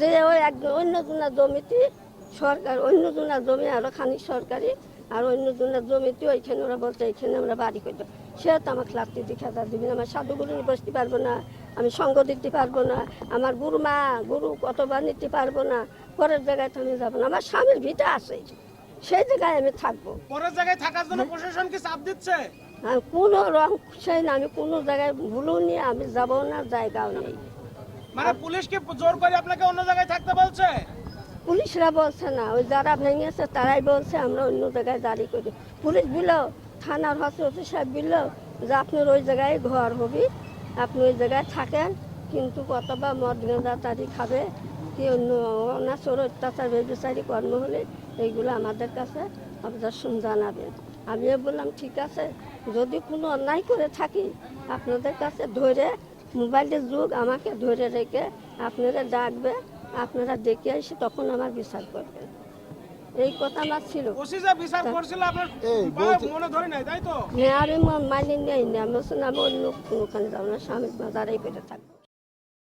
যে ওই এক অন্য জনের জমিতে সরকার অন্য জনের জমি আরও খানিক সরকারি আর অন্য জনের জমিতে ওইখানে ওরা বলছে এইখানে আমরা বাড়ি করব। সে তো আমাকে লাত্তি দিকে হাজার দিবি না। আমার সাধুগুরু বসতে পারব না আমি সঙ্গ দিতে পারব না আমার গুরু মা গুরু কতবার নিতে পারব না পরের জায়গায় তো আমি যাব না। আমার স্বামীর ভিটা আছে সেই জায়গায় আমি থাকব। পরের জায়গায় থাকার জন্য প্রশাসন কি চাপ দিচ্ছে? কোনো রং সেই না আমি কোনো জায়গায় ভুলও নিয়ে আমি যাব না জায়গাও নেই। মানে পুলিশ কি জোর করে আপনাকে অন্য জায়গায় থাকতে বলছে? পুলিশরা বলছে না, ওই যারা ভেঙেছে তারাই বলছে আমরা অন্য জায়গায় দাঁড়ি করি। পুলিশ বিল থানার হসপিটাল সাহেব বিল যে আপনার ওই জায়গায় ঘর হবে, আপনি ওই জায়গায় থাকেন, কিন্তু কতবা মদ গাঁজা তারি খাবে, কি অন্য অনাচর অত্যাচার, বেবিচারি কর্ম হলে এইগুলো আমাদের কাছে আপনার জানাবেন। আমিও বললাম, ঠিক আছে, যদি কোনো অন্যায় করে থাকি, আপনাদের কাছে ধরে মোবাইলের যুগ আমাকে ধরে রেখে আপনারা ডাকবে আপনারা দেখে এসে তখন আমার বিচার করবেন। এই কথা আমার ছিল। বিচার করছিল আপনার মনে ধরে নাই তাই তো? হ্যাঁ আমি মানি নেই না আমি অন্য কোনোখানে যাব না স্বামীর বাজারেই পেটে থাকব।